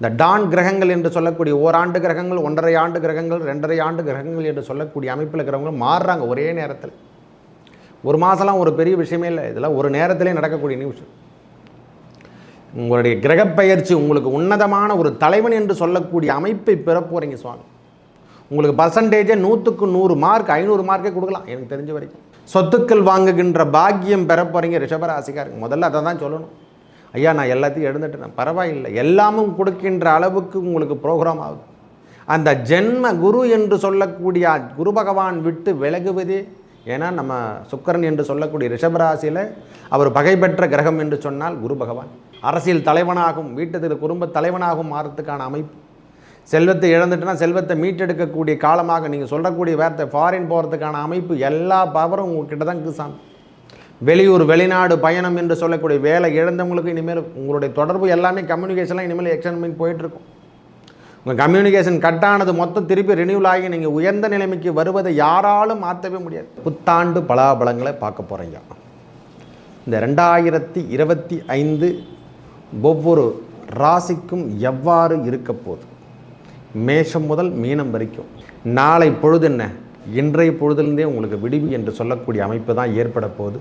இந்த டான் கிரகங்கள் என்று சொல்லக்கூடிய ஓராண்டு கிரகங்கள் ஒன்றரை ஆண்டு கிரகங்கள் ரெண்டரை ஆண்டு கிரகங்கள் என்று சொல்லக்கூடிய அமைப்பில் இருக்கிறவங்க மாறுறாங்க ஒரே நேரத்தில். ஒரு மாதம்லாம் ஒரு பெரிய விஷயமே இல்லை. இதெல்லாம் ஒரு நேரத்திலே நடக்கக்கூடிய நியூஸ் உங்களுடைய கிரகப்பெயர்ச்சி உங்களுக்கு உன்னதமான ஒரு தலைவன் என்று சொல்லக்கூடிய அமைப்பை பெற போகிறீங்க சுவாமி. உங்களுக்கு பர்சன்டேஜே நூற்றுக்கு நூறு மார்க் ஐநூறு மார்க்கே கொடுக்கலாம். எனக்கு தெரிஞ்ச வரைக்கும். சொத்துக்கள் வாங்குகின்ற பாக்கியம் பெற போகிறீங்க ரிஷபராசிக்காரங்க. முதல்ல அதை தான் சொல்லணும். ஐயா நான் எல்லாத்தையும் எழுந்துட்டேன் பரவாயில்லை. எல்லாமும் கொடுக்கின்ற அளவுக்கு உங்களுக்கு ப்ரோக்ராம் ஆகுது. அந்த ஜென்ம குரு என்று சொல்லக்கூடிய குரு பகவான் விட்டு விலகுவதே ஏன்னா நம்ம சுக்கரன் என்று சொல்லக்கூடிய ரிஷபராசியில் அவர் பகை பெற்ற கிரகம் என்று சொன்னால் குரு பகவான். அரசியல் தலைவனாகும் வீட்டத்தில் குடும்ப தலைவனாகும் மாறத்துக்கான அமைப்பு. செல்வத்தை இழந்துட்டுனா செல்வத்தை மீட்டெடுக்கக்கூடிய காலமாக நீங்கள் சொல்லக்கூடிய வார்த்தை ஃபாரின் போகிறதுக்கான அமைப்பு எல்லா பவரும் உங்ககிட்ட தான் இருக்குது சாமி. வெளியூர் வெளிநாடு பயணம் என்று சொல்லக்கூடிய வேலை இழந்தவங்களுக்கு இனிமேல் உங்களுடைய தொடர்பு எல்லாமே கம்யூனிகேஷன்லாம் இனிமேல் எக்ஸ்டெண்ட் பண்ணி போயிட்டுருக்கும். உங்கள் கம்யூனிகேஷன் கட்டானது மொத்தம் திருப்பி ரினியூல் ஆகி நீங்கள் உயர்ந்த நிலைமைக்கு வருவதை யாராலும் மாற்றவே முடியாது. புத்தாண்டு பலாபலங்களை பார்க்க போகிறீங்க இந்த ரெண்டாயிரத்தி இருபத்தி ஐந்து ஒவ்வொரு ராசிக்கும் எவ்வாறு இருக்க போகுது? மேஷம் முதல் மீனம் வரைக்கும். நாளை பொழுது என்ன? இன்றைய பொழுதுலேருந்தே உங்களுக்கு விடிவு என்று சொல்லக்கூடிய அமைப்பு தான் ஏற்பட போகுது.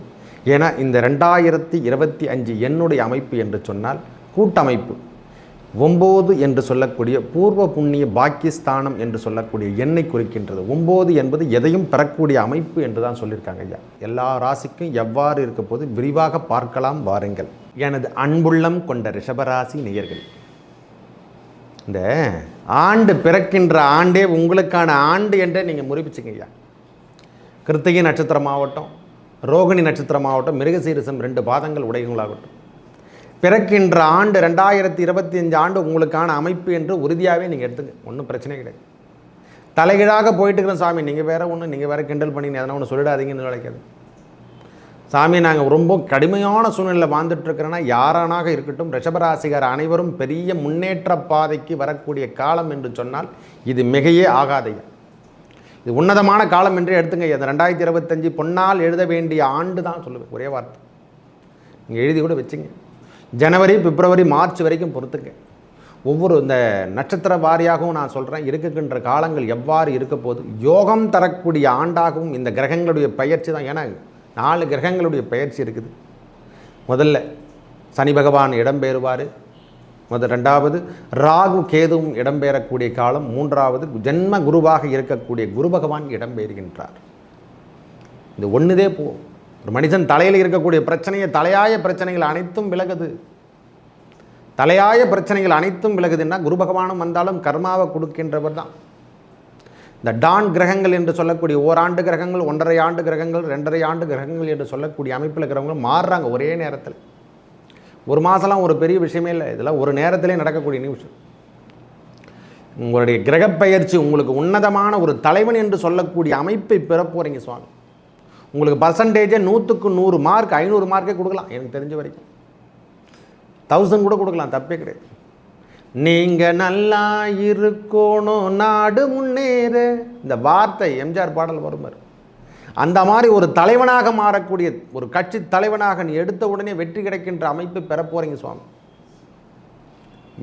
ஏன்னா இந்த ரெண்டாயிரத்தி இருபத்தி அஞ்சு என்னுடைய அமைப்பு என்று சொன்னால் கூட்டமைப்பு. ஒம்பது என்று சொல்லக்கூடிய பூர்வ புண்ணிய பாக்கியஸ்தானம் என்று சொல்லக்கூடிய எண்ணை குறிக்கின்றது. ஒம்பது என்பது எதையும் பெறக்கூடிய அமைப்பு என்று தான் சொல்லியிருக்காங்க ஐயா. எல்லா ராசிக்கும் எவ்வாறு இருக்க போது விரிவாக பார்க்கலாம் வாருங்கள். எனது அன்புள்ளம் கொண்ட ரிஷபராசி நேயர்கள். இந்த ஆண்டு பிறக்கின்ற ஆண்டே உங்களுக்கான ஆண்டு என்றே நீங்கள் முறிப்பிச்சுங்க ஐயா. கிருத்திகை நட்சத்திரமாகட்டும் ரோகிணி நட்சத்திரமாகட்டும் மிருகசீரிசம் ரெண்டு பாதங்கள் உடையவங்களாகட்டும். பிறக்கின்ற ஆண்டு ரெண்டாயிரத்தி இருபத்தி அஞ்சு ஆண்டு உங்களுக்கான அமைப்பு என்று உறுதியாகவே நீங்கள் எடுத்துங்க. ஒன்றும் பிரச்சனை கிடையாது. தலைகீழாக போயிட்டு சாமி நீங்கள் வேறு ஒன்று நீங்கள் வேறு கிண்டல் பண்ணி எதனா ஒன்று சொல்லிடாதீங்கன்னு நினைக்காது சாமி நாங்கள் ரொம்ப கடுமையான சூழ்நிலையில் வாழ்ந்துட்டுருக்கிறோன்னா யாரானாக இருக்கட்டும் ரிஷபராசிகர் அனைவரும் பெரிய முன்னேற்ற பாதைக்கு வரக்கூடிய காலம் என்று சொன்னால் இது மிகையே ஆகாதையா இது உன்னதமான காலம் என்றே எடுத்துங்க. இந்த ரெண்டாயிரத்தி இருபத்தஞ்சி பொன்னால் எழுத வேண்டிய ஆண்டு தான் சொல்லுவேன். ஒரே வார்த்தை. நீங்கள் எழுதி கூட வச்சுங்க. ஜனவரி பிப்ரவரி மார்ச் வரைக்கும் பொறுத்துங்க. ஒவ்வொரு இந்த நட்சத்திர வாரியாகவும் நான் சொல்கிறேன் இருக்குகின்ற காலங்கள் எவ்வாறு இருக்க போது யோகம் தரக்கூடிய ஆண்டாகவும் இந்த கிரகங்களுடைய பயிற்சி தான். ஏன்னா நாலு கிரகங்களுடைய பயிற்சி இருக்குது. முதல்ல சனி பகவான் இடம்பெறுவார் முதல் ரெண்டாவது ராகு கேதுவும் இடம்பெறக்கூடிய காலம். மூன்றாவது ஜென்ம குருவாக இருக்கக்கூடிய குரு பகவான் இடம்பெறுகின்றார் இது ஒன்றுதே போ ஒரு மனிதன் தலையில் இருக்கக்கூடிய பிரச்சனையை தலையாய பிரச்சனைகள் அனைத்தும் விலகுது. தலையாய பிரச்சனைகள் அனைத்தும் விலகுதுன்னா குரு பகவானும் வந்தாலும் கர்மாவை கொடுக்கின்றவர் தான். இந்த டான் கிரகங்கள் என்று சொல்லக்கூடிய ஓராண்டு கிரகங்கள் ஒன்றரை ஆண்டு கிரகங்கள் ரெண்டரை ஆண்டு கிரகங்கள் என்று சொல்லக்கூடிய அமைப்பில் இருக்கிறவங்களும் மாறுறாங்க ஒரே நேரத்தில். ஒரு மாதம்லாம் ஒரு பெரிய விஷயமே இல்லை. இதெல்லாம் ஒரு நேரத்திலே நடக்கக்கூடிய நியூஸ் உங்களுடைய கிரகப்பெயர்ச்சி உங்களுக்கு உன்னதமான ஒரு தலைவன் என்று சொல்லக்கூடிய அமைப்பை பெற போகிறீங்க சுவாமி. உங்களுக்கு பர்சன்டேஜே நூற்றுக்கு நூறு மார்க் ஐநூறு மார்க்கே கொடுக்கலாம். எனக்கு தெரிஞ்ச வரைக்கும். தௌசண்ட் கூட கொடுக்கலாம் தப்பே கிடையாது. நீங்கள் நல்லா இருக்கணும் நாடு முன்னேற. இந்த வார்த்தை எம்ஜிஆர் பாடல் வருமாறு அந்த மாதிரி ஒரு தலைவனாக மாறக்கூடிய ஒரு கட்சி தலைவனாக நீ எடுத்த உடனே வெற்றி கிடைக்கின்ற அமைப்பு பெற போகிறீங்க சுவாமி.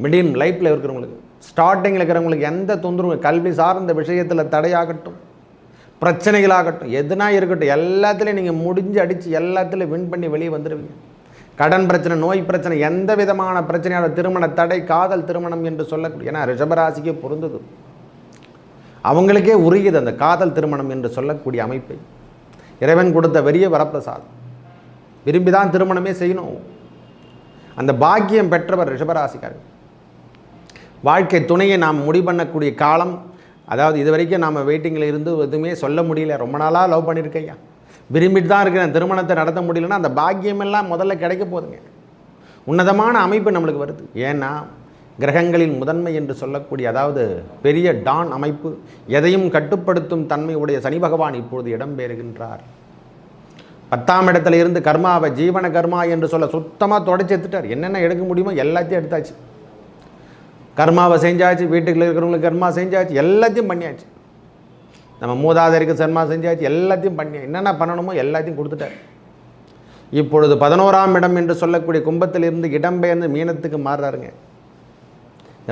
மிடியம் லைஃப்பில் இருக்கிறவங்களுக்கு ஸ்டார்டிங்கில் இருக்கிறவங்களுக்கு எந்த தொந்தரவு கல்வி சார்ந்த விஷயத்தில் தடையாகட்டும் பிரச்சனைகளாகட்டும் எதுனா இருக்கட்டும் எல்லாத்துலேயும் நீங்கள் முடிஞ்சு அடித்து எல்லாத்துலேயும் வின் பண்ணி வெளியே வந்துடுவீங்க கடன் பிரச்சனை நோய் பிரச்சனை எந்த விதமான பிரச்சனையான திருமண தடை காதல் திருமணம் என்று சொல்லக்கூடிய ஏன்னா ரிஷபராசிக்கே பொருந்தது. அவங்களுக்கே உரியது அந்த காதல் திருமணம் என்று சொல்லக்கூடிய அமைப்பை. இறைவன் கொடுத்த பெரிய வரப்பிரசாதம். விரும்பி தான் திருமணமே செய்யணும். அந்த பாக்கியம் பெற்றவர் ரிஷபராசிக்காரர். வாழ்க்கை துணையை நாம் முடி பண்ணக்கூடிய காலம் அதாவது இது வரைக்கும் நாம் வெயிட்டிங்கில் இருந்து எதுவுமே சொல்ல முடியல. ரொம்ப நாளாக லவ் பண்ணியிருக்கையா விரும்பிட்டு தான் இருக்கிறேன். திருமணத்தை நடத்த முடியலன்னா அந்த பாக்கியமெல்லாம் முதல்ல கிடைக்க போதுங்க உன்னதமான அமைப்பு நம்மளுக்கு வருது. ஏன்னா கிரகங்களின் முதன்மை என்று சொல்லக்கூடிய அதாவது பெரிய டான் அமைப்பு எதையும் கட்டுப்படுத்தும் தன்மை உடைய சனி பகவான் இப்பொழுது இடம்பெறுகின்றார் பத்தாம் இடத்துல இருந்து கர்மாவை ஜீவன கர்மா என்று சொல்ல சுத்தமாக தொடச்சி எடுத்துட்டார். என்னென்ன எடுக்க முடியுமோ எல்லாத்தையும் எடுத்தாச்சு. கர்மாவை செஞ்சாச்சு வீட்டுக்குள்ள இருக்கிறவங்களுக்கு கர்மா செஞ்சாச்சு எல்லாத்தையும் பண்ணியாச்சு. நம்ம மூதாதரிக்கு சர்மா செஞ்சாச்சு எல்லாத்தையும் பண்ணி என்னென்ன பண்ணணுமோ எல்லாத்தையும் கொடுத்துட்டார். இப்பொழுது பதினோராம் இடம் என்று சொல்லக்கூடிய கும்பத்திலிருந்து இடம்பெயர்ந்து மீனத்துக்கு மாறுறாருங்க.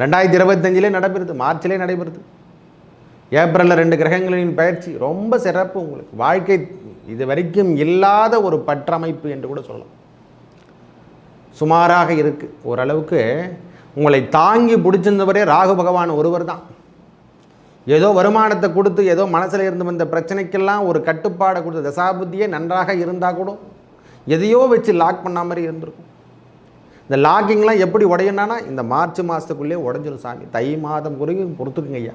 ரெண்டாயிரத்தி இருபத்தஞ்சிலே நடைபெறுது மார்ச்சிலே நடைபெறுது. ஏப்ரலில் ரெண்டு கிரகங்களின் பயிற்சி ரொம்ப சிறப்பு உங்களுக்கு. வாழ்க்கை இது வரைக்கும் இல்லாத ஒரு பற்றமைப்பு என்று கூட சொல்லலாம். சுமாராக இருக்குது ஓரளவுக்கு உங்களை தாங்கி பிடிச்சிருந்தவரே ராகு பகவான் ஒருவர் தான். ஏதோ வருமானத்தை கொடுத்து ஏதோ மனசில் இருந்து வந்த பிரச்சனைக்கெல்லாம் ஒரு கட்டுப்பாடை கொடுத்து தசாபுத்தியே நன்றாக இருந்தால் கூட எதையோ வச்சு லாக் பண்ண மாதிரி இருந்திருக்கும். இந்த லாக்கிங்லாம் எப்படி உடையணும்னா இந்த மார்ச் மாதத்துக்குள்ளே உடஞ்சிடும் சாமி. தை மாதம் குறையும் பொறுத்துக்குங்க ஐயா.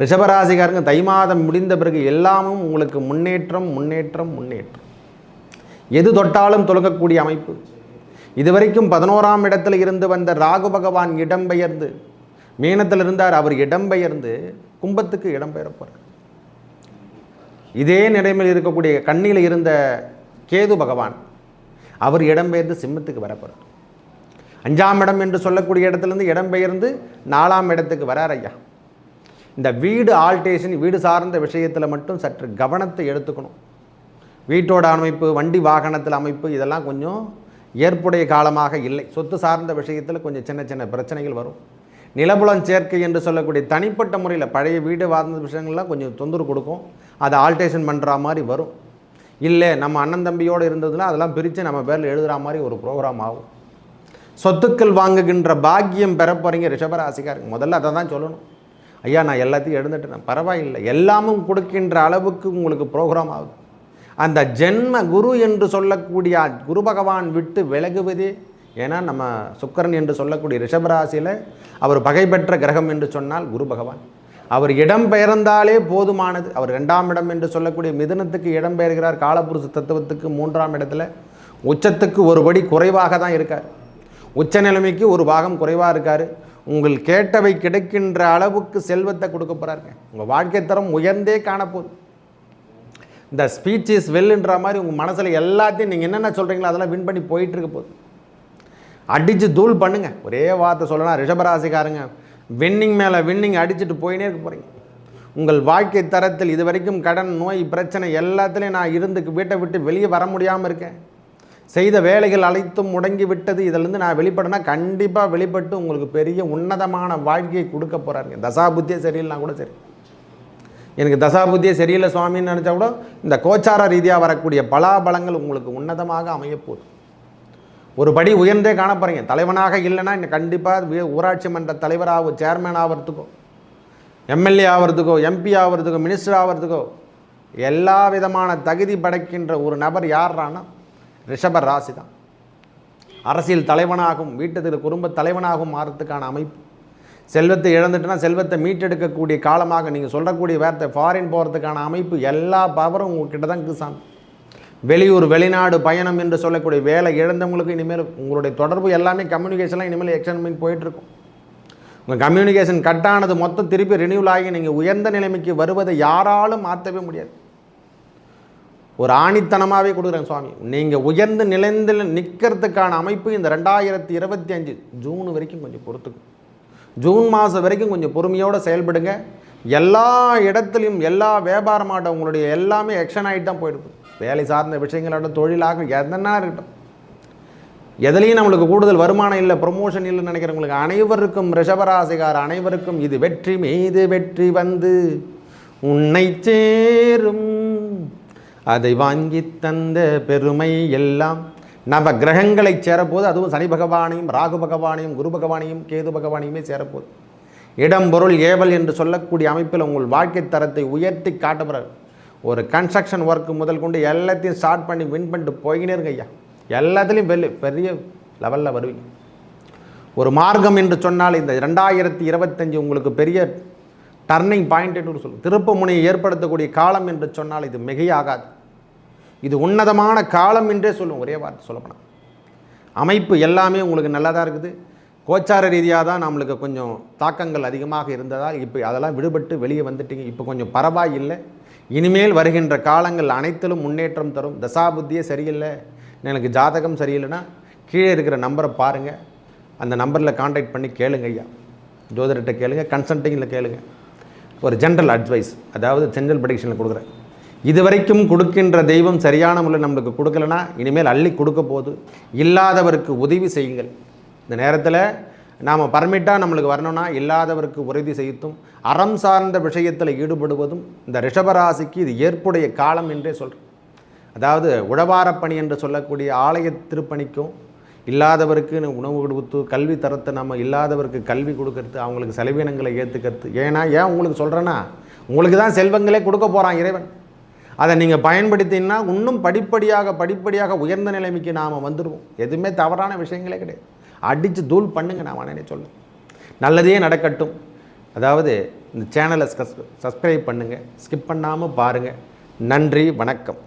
ரிஷபராசிக்காரங்க தை மாதம் முடிந்த பிறகு எல்லாமும் உங்களுக்கு முன்னேற்றம் முன்னேற்றம் முன்னேற்றம். எது தொட்டாலும் தொழுகக்கூடிய அமைப்பு. இதுவரைக்கும் பதினோராம் இடத்துல இருந்து வந்த ராகு பகவான் இடம்பெயர்ந்து மீனத்தில் இருந்தார் அவர் இடம்பெயர்ந்து கும்பத்துக்கு இடம்பெயர்ப்பார் இதே நிலைமையில் இருக்கக்கூடிய கண்ணியில் இருந்த கேது பகவான் அவர் இடம்பெயர்ந்து சிம்மத்துக்கு வரப்போகிறார் அஞ்சாம் இடம் என்று சொல்லக்கூடிய இடத்துலேருந்து இடம்பெயர்ந்து நாலாம் இடத்துக்கு வரார் ஐயா. இந்த வீடு ஆல்டேஷன் வீடு சார்ந்த விஷயத்தில் மட்டும் சற்று கவனத்தை எடுத்துக்கணும். வீட்டோட அமைப்பு வண்டி வாகனத்தில் அமைப்பு இதெல்லாம் கொஞ்சம் ஏற்புடைய காலமாக இல்லை. சொத்து சார்ந்த விஷயத்தில் கொஞ்சம் சின்ன சின்ன பிரச்சனைகள் வரும். நிலபுலம் சேர்க்கை என்று சொல்லக்கூடிய தனிப்பட்ட முறையில் பழைய வீடு வாழ்ந்த விஷயங்கள்லாம் கொஞ்சம் தொந்தரவு கொடுக்கும். அதை ஆல்டேஷன் பண்ணுற மாதிரி வரும். இல்லை நம்ம அண்ணன் தம்பியோடு இருந்ததுன்னா அதெல்லாம் பிரித்து நம்ம பேரில் எழுதுகிற மாதிரி ஒரு ப்ரோக்ராம் ஆகும். சொத்துக்கள் வாங்குகின்ற பாக்கியம் பெற போகிறீங்க ரிஷபராசிக்காரங்க. முதல்ல அதை தான் சொல்லணும். ஐயா நான் எல்லாத்தையும் எழுந்துட்டேன் பரவாயில்லை. எல்லாமும் கொடுக்கின்ற அளவுக்கு உங்களுக்கு ப்ரோக்ராம் ஆகுது. அந்த ஜென்ம குரு என்று சொல்லக்கூடிய குரு பகவான் விட்டு விலகுவதே ஏன்னா நம்ம சுக்கரன் என்று சொல்லக்கூடிய ரிஷபராசியில் அவர் பகை பெற்ற கிரகம் என்று சொன்னால் குரு பகவான். அவர் இடம் பெயர்ந்தாலே போதுமானது. அவர் ரெண்டாம் இடம் என்று சொல்லக்கூடிய மிதனத்துக்கு இடம் பெயர்கிறார். காலபுருஷ தத்துவத்துக்கு மூன்றாம் இடத்துல உச்சத்துக்கு ஒரு படி குறைவாக தான் இருக்கார். உச்ச நிலைமைக்கு ஒரு பாகம் குறைவாக இருக்கார். உங்கள் கேட்டவை கிடைக்கின்ற அளவுக்கு செல்வத்தை கொடுக்க போகிறாருங்க உங்கள் வாழ்க்கை தரம் உயர்ந்தே காணப்போகுது. இந்த ஸ்பீச் இஸ் வெல்லுன்ற மாதிரி உங்கள் மனசில் எல்லாத்தையும் நீங்கள் என்னென்ன சொல்கிறீங்களோ அதெல்லாம் வின் பண்ணி போயிட்டுருக்க போகுது. அடித்து தூள் பண்ணுங்கள் ஒரே வார்த்தை சொல்லலாம் ரிஷபராசிக்காரங்க. வின்னிங் மேலே வின்னிங் அடிச்சுட்டு போயினே இருக்க போகிறீங்க உங்கள் வாழ்க்கை தரத்தில் இது வரைக்கும் கடன் நோய் பிரச்சனை எல்லாத்துலேயும் நான் இருந்து வீட்டை விட்டு வெளியே வர முடியாமல் இருக்கேன். செய்த வேலைகள் அனைத்தும் முடங்கி விட்டது இதிலேருந்து நான் வெளிப்படனா கண்டிப்பாக வெளிப்பட்டு உங்களுக்கு பெரிய உன்னதமான வாழ்க்கையை கொடுக்க போகிறாருங்க தசாபுத்தியே சரியில்லைனா கூட சரி. எனக்கு தசாபுத்தியே சரியில்லை சுவாமின்னு நினச்சா கூட இந்த கோச்சார ரீதியாக வரக்கூடிய பலாபலங்கள் உங்களுக்கு உன்னதமாக அமையப்போகுது ஒரு படி உயர்ந்தே காணப்படுறீங்க தலைவனாக இல்லைன்னா இன்னும் கண்டிப்பாக ஊராட்சி மன்ற தலைவராக சேர்மேன் ஆகிறதுக்கோ எம்எல்ஏ ஆகிறதுக்கோ எம்பி ஆகிறதுக்கோ மினிஸ்டர் ஆகிறதுக்கோ எல்லா விதமான தகுதி படைக்கின்ற ஒரு நபர் யார்றான்னா ரிஷப ராசி தான். அரசியல் தலைவனாகும் வீட்டத்தில் குடும்ப தலைவனாகவும் மாறத்துக்கான அமைப்பு. செல்வத்தை இழந்துட்டுனா செல்வத்தை மீட்டெடுக்கக்கூடிய காலமாக நீங்கள் சொல்லக்கூடிய வார்த்தை ஃபாரின் போகிறதுக்கான அமைப்பு எல்லா பவரும் உங்ககிட்ட தான் இருக்குது வெளியூர் வெளிநாடு பயணம் என்று சொல்லக்கூடிய வேலை இழந்தவங்களுக்கு இனிமேல் உங்களுடைய தொடர்பு எல்லாமே கம்யூனிகேஷன்லாம் இனிமேல் எக்ஸ்டன் பண்ணி போயிட்டுருக்கும். உங்கள் கம்யூனிகேஷன் கட்டானது மொத்தம் திருப்பி ரினியூல் ஆகி நீங்கள் உயர்ந்த நிலைமைக்கு வருவதை யாராலும் மாற்றவே முடியாது. ஒரு ஆணித்தனமாகவே கொடுக்குறேன் சுவாமி. நீங்கள் உயர்ந்து நிலைந்து நிற்கிறதுக்கான அமைப்பு இந்த ரெண்டாயிரத்தி இருபத்தி அஞ்சு ஜூன் வரைக்கும் கொஞ்சம் பொறுத்துக்கும். ஜூன் மாதம் வரைக்கும் கொஞ்சம் பொறுமையோடு செயல்படுங்க. எல்லா இடத்துலையும் எல்லா வியாபாரமாட்டம் உங்களுடைய எல்லாமே எக்ஷன் ஆகிட்டு தான் போயிடுது. வேலை சார்ந்த விஷயங்களோட தொழிலாக எதனா இருக்கட்டும். எதுலேயும் நம்மளுக்கு கூடுதல் வருமானம் இல்லை ப்ரொமோஷன் இல்லைன்னு நினைக்கிறவங்களுக்கு அனைவருக்கும் ரிஷபராசிகார் அனைவருக்கும் இது வெற்றி மீது வெற்றி வந்து உன்னை சேரும். அதை வாங்கி தந்த பெருமை எல்லாம் நம்ம கிரகங்களை சேரப்போது அதுவும் சனி பகவானையும் ராகு பகவானையும் குரு பகவானையும் கேது பகவானையுமே சேரப்போகுது இடம் பொருள் ஏவல் என்று சொல்லக்கூடிய அமைப்பில் உங்கள் வாழ்க்கை தரத்தை உயர்த்தி காட்டுகிறார் ஒரு கன்ஸ்ட்ரக்ஷன் ஒர்க்கு முதல் கொண்டு எல்லாத்தையும் ஸ்டார்ட் பண்ணி வின் பண்ணிட்டு போய்கினே இருங்க ஐயா. எல்லாத்துலேயும் வெளி பெரிய லெவலில் வருவீங்க. ஒரு மார்க்கம் என்று சொன்னால் இந்த ரெண்டாயிரத்தி இருபத்தஞ்சி உங்களுக்கு பெரிய டர்னிங் பாயிண்ட் என்று சொல்லுவோம். திருப்பு முனையை ஏற்படுத்தக்கூடிய காலம் என்று சொன்னால் இது மிகையாகாது. இது உன்னதமான காலம் என்றே சொல்லுவோம் ஒரே வார்த்தை சொல்லப்போனால் அமைப்பு எல்லாமே உங்களுக்கு நல்லா தான் இருக்குது. கோச்சார ரீதியாக தான் நம்மளுக்கு கொஞ்சம் தாக்கங்கள் அதிகமாக இருந்ததால் இப்போ அதெல்லாம் விடுபட்டு வெளியே வந்துட்டீங்க. இப்போ கொஞ்சம் பரவாயில்லை. இனிமேல் வருகின்ற காலங்கள் அனைத்திலும் முன்னேற்றம் தரும். தசாபுத்தியே சரியில்லை. எனக்கு ஜாதகம் சரியில்லைன்னா கீழே இருக்கிற நம்பரை பாருங்கள் அந்த நம்பரில் காண்டாக்ட் பண்ணி கேளுங்க ஐயா. ஜோதிடர்கிட்ட கேளுங்க கன்சல்ட்டிங்கில் கேளுங்க. ஒரு ஜென்ரல் அட்வைஸ் அதாவது ஜென்ரல் ப்ரடிக்ஷனில் கொடுக்குறேன். இது வரைக்கும் கொடுக்கின்ற தெய்வம் சரியான முறையில் நம்மளுக்கு கொடுக்கலனா இனிமேல் அள்ளி கொடுக்க போகுது. இல்லாதவருக்கு உதவி செய்யுங்கள். இந்த நேரத்தில் நாம் பர்மிட்டாக நம்மளுக்கு வரணும்னா இல்லாதவருக்கு உறுதி செய்யத்தும் அறம் சார்ந்த விஷயத்தில் ஈடுபடுவதும் இந்த ரிஷபராசிக்கு இது ஏற்புடைய காலம் என்றே சொல்கிறேன் அதாவது உழவாரப்பணி என்று சொல்லக்கூடிய ஆலய திருப்பணிக்கும் இல்லாதவருக்கு உணவு கொடுத்து கல்வி தரத்தை நம்ம இல்லாதவருக்கு கல்வி கொடுக்கறது அவங்களுக்கு செலவினங்களை ஏற்றுக்கிறது ஏன்னா ஏன் உங்களுக்கு சொல்கிறேன்னா உங்களுக்கு தான் செல்வங்களே கொடுக்க போகிறான் இறைவன். அதை நீங்கள் பயன்படுத்தினா இன்னும் படிப்படியாக படிப்படியாக உயர்ந்த நிலைமைக்கு நாம் வந்துடுவோம் எதுவுமே தவறான விஷயங்களே கிடையாது. அடித்து தூள் பண்ணுங்க நான் உடனே சொல்லுவேன் நல்லதே நடக்கட்டும். அதாவது இந்த சேனலை சப்ஸ்கிரைப் பண்ணுங்கள் ஸ்கிப் பண்ணாமல் பாருங்கள் நன்றி வணக்கம்.